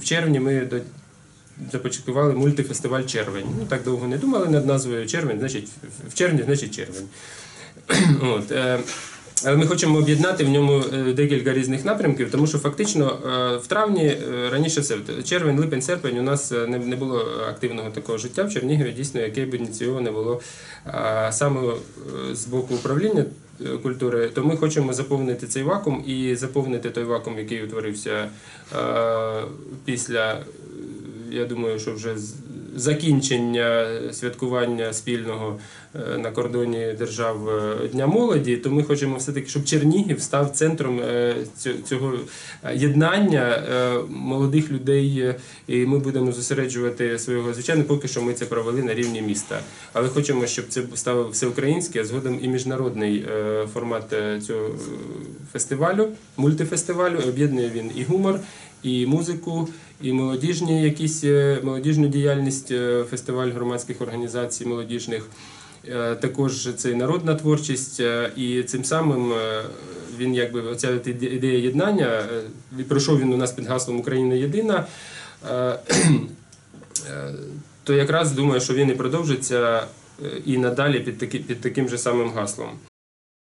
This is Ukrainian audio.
в червні ми до, започаткували мультифестиваль Червень. Ну так довго не думали над назвою Червень, значить в- червні, значить червень. От, е, але ми хочемо об'єднати в ньому е, декілька різних напрямків, тому що фактично е, в травні раніше все червень, липень, серпень у нас не, було активного такого життя в Чернігові, дійсно, яке б ініційоване було саме з боку управління культури. То ми хочемо заповнити цей вакуум і заповнити той вакуум, який утворився е, після. е, Я думаю, що вже закінчення святкування спільного е, на кордоні держав е, Дня молоді, то ми хочемо все-таки, щоб Чернігів став центром е, цього єднання молодих людей, і ми будемо зосереджувати свого звичайно, поки що ми це провели на рівні міста. Але хочемо, щоб це став всеукраїнський, а згодом і міжнародний формат цього фестивалю, мультифестивалю. Об'єднує він і гумор, і музику, і молодіжні якісь е, молодіжну діяльність, е, фестиваль громадських організацій молодіжних. Е, Також це і народна творчість, і цим самим він якби оця ідея єднання. Пройшов він у нас під гаслом Україна єдина. То якраз думаю, що він і продовжиться і надалі під, таки, під таким же самим гаслом.